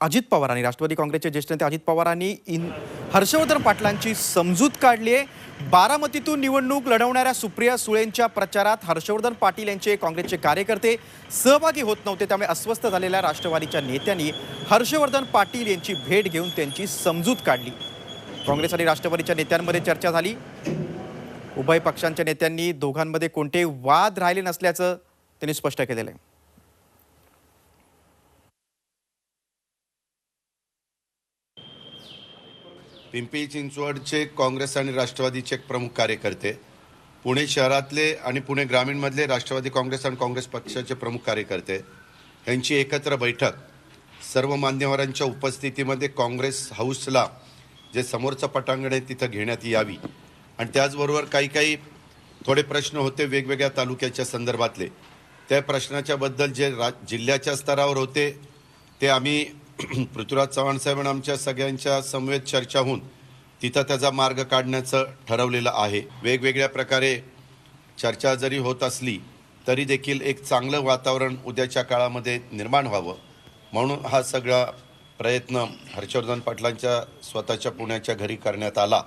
अजित पवारांनी राष्ट्रवादी काँग्रेसचे ज्येष्ठ नेते अजित पवारांनी इन हर्षवर्धन पाटलांची समजूत काढली आहे. बारामतीतून निवडणूक लढवणाऱ्या सुप्रिया सुळेंच्या प्रचारात हर्षवर्धन पाटील यांचे काँग्रेसचे कार्यकर्ते सहभागी होत नव्हते त्यामुळे अस्वस्थ झालेल्या राष्ट्रवादीच्या नेत्यांनी हर्षवर्धन पाटील यांची भेट घेऊन त्यांची समजूत काढली. काँग्रेस आणि राष्ट्रवादीच्या नेत्यांमध्ये चर्चा झाली. उभय पक्षांच्या नेत्यांनी दोघांमध्ये कोणतेही वाद राहिले नसल्याचं त्यांनी स्पष्ट केलेलं आहे. पिंपरी चिंचवडचे काँग्रेस आणि राष्ट्रवादीचे एक प्रमुख कार्यकर्ते पुणे शहरातले आणि पुणे ग्रामीणमधले राष्ट्रवादी काँग्रेस आणि काँग्रेस पक्षाचे प्रमुख कार्यकर्ते यांची एकत्र बैठक सर्व मान्यवरांच्या उपस्थितीमध्ये काँग्रेस हाऊसला जे समोरचं पटांगण आहे तिथं घेण्यात यावी. आणि त्याचबरोबर काही काही थोडे प्रश्न होते वेगवेगळ्या तालुक्याच्या संदर्भातले. त्या प्रश्नाच्याबद्दल जे रा जिल्ह्याच्या स्तरावर होते ते आम्ही पृथ्वीराज चव्हाण साहेब आणि आमच्या सगळ्यांच्या समवेत चर्चा होऊन तिथं त्याचा मार्ग काढण्याचं ठरवलेलं आहे. वेगवेगळ्या प्रकारे चर्चा जरी होत असली तरी देखील एक चांगलं वातावरण उद्याच्या काळामध्ये निर्माण व्हावं. म्हणून हा सगळा प्रयत्न हर्षवर्धन पाटलांच्या स्वतःच्या पुण्याच्या घरी करण्यात आला.